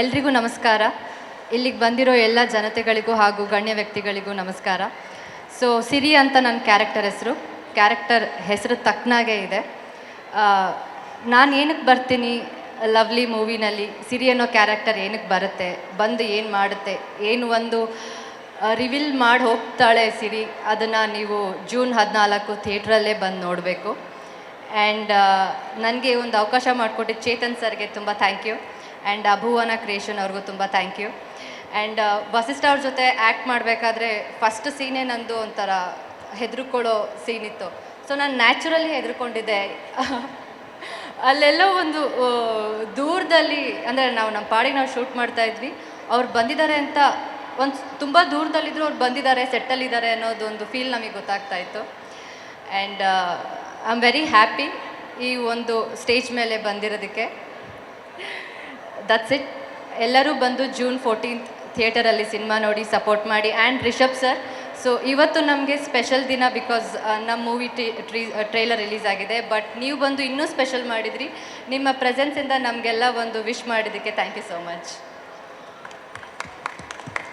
ಎಲ್ರಿಗೂ ನಮಸ್ಕಾರ. ಇಲ್ಲಿಗೆ ಬಂದಿರೋ ಎಲ್ಲ ಜನತೆಗಳಿಗೂ ಹಾಗೂ ಗಣ್ಯ ವ್ಯಕ್ತಿಗಳಿಗೂ ನಮಸ್ಕಾರ. ಸೊ ಸಿರಿ ಅಂತ ನನ್ನ ಕ್ಯಾರೆಕ್ಟರ್ ಹೆಸರು. ಕ್ಯಾರೆಕ್ಟರ್ ಹೆಸರು ತಕ್ಕನಾಗೆ ಇದೆ. ನಾನು ಏನಕ್ಕೆ ಬರ್ತೀನಿ ಲವ್ಲಿ ಮೂವಿನಲ್ಲಿ, ಸಿರಿ ಅನ್ನೋ ಕ್ಯಾರೆಕ್ಟರ್ ಏನಕ್ಕೆ ಬರುತ್ತೆ, ಬಂದು ಏನು ಮಾಡುತ್ತೆ, ಏನು ಒಂದು ರಿವೀಲ್ ಮಾಡಿ ಹೋಗ್ತಾಳೆ ಸಿರಿ, ಅದನ್ನು ನೀವು ಜೂನ್ ಹದಿನಾಲ್ಕು ಥಿಯೇಟ್ರಲ್ಲೇ ಬಂದು ನೋಡಬೇಕು. ಆ್ಯಂಡ್ ನನಗೆ ಒಂದು ಅವಕಾಶ ಮಾಡಿಕೊಟ್ಟಿದ್ದು ಚೇತನ್ ಸರ್ಗೆ ತುಂಬ ಥ್ಯಾಂಕ್ ಯು ಆ್ಯಂಡ್ ಅಭುವನ ಕ್ರಿಯೇಷನ್ ಅವ್ರಿಗೂ ತುಂಬ ಥ್ಯಾಂಕ್ ಯು ಆ್ಯಂಡ್ ವಸಿಷ್ಠ ಅವ್ರ ಜೊತೆ ಆ್ಯಕ್ಟ್ ಮಾಡಬೇಕಾದ್ರೆ ಫಸ್ಟ್ ಸೀನೇ ನಂದು ಒಂಥರ ಹೆದರ್ಕೊಳ್ಳೋ ಸೀನ್ ಇತ್ತು. ಸೊ ನಾನು ನ್ಯಾಚುರಲಿ ಹೆದರ್ಕೊಂಡಿದ್ದೆ. ಅಲ್ಲೆಲ್ಲೋ ಒಂದು ದೂರದಲ್ಲಿ, ಅಂದರೆ ನಾವು ನಮ್ಮ ಪಾಡಿಗೆ ನಾವು ಶೂಟ್ ಮಾಡ್ತಾ ಇದ್ವಿ. ಅವ್ರು ಬಂದಿದ್ದಾರೆ ಅಂತ ಒಂದು ತುಂಬ ದೂರದಲ್ಲಿದ್ದರೂ ಅವ್ರು ಬಂದಿದ್ದಾರೆ ಸೆಟ್ಟಲ್ಲಿದ್ದಾರೆ ಅನ್ನೋದೊಂದು ಫೀಲ್ ನಮಗೆ ಗೊತ್ತಾಗ್ತಾ ಇತ್ತು. And I am very happy ಈ ಒಂದು ಸ್ಟೇಜ್ ಮೇಲೆ ಬಂದಿರೋದಕ್ಕೆ. ದಟ್ಸ್ ಇಟ್ ಎಲ್ಲರೂ ಬಂದು ಜೂನ್ ಫೋರ್ಟೀನ್ತ್ ಥಿಯೇಟರಲ್ಲಿ ಸಿನಿಮಾ ನೋಡಿ ಸಪೋರ್ಟ್ ಮಾಡಿ. ಆ್ಯಂಡ್ ರಿಷಬ್ ಸರ್ ಸೊ ಇವತ್ತು ನಮಗೆ ಸ್ಪೆಷಲ್ ದಿನ ಬಿಕಾಸ್ ನಮ್ಮ ಮೂವಿ ಟ್ರೀ ಟ್ರೈಲರ್ ರಿಲೀಸ್ ಆಗಿದೆ. ಬಟ್ ನೀವು ಬಂದು ಇನ್ನೂ ಸ್ಪೆಷಲ್ ಮಾಡಿದ್ರಿ. ನಿಮ್ಮ ಪ್ರೆಸೆನ್ಸಿಂದ ನಮಗೆಲ್ಲ ಒಂದು ವಿಶ್ ಮಾಡಿದ್ದಕ್ಕೆ ಥ್ಯಾಂಕ್ ಯು ಸೋ ಮಚ್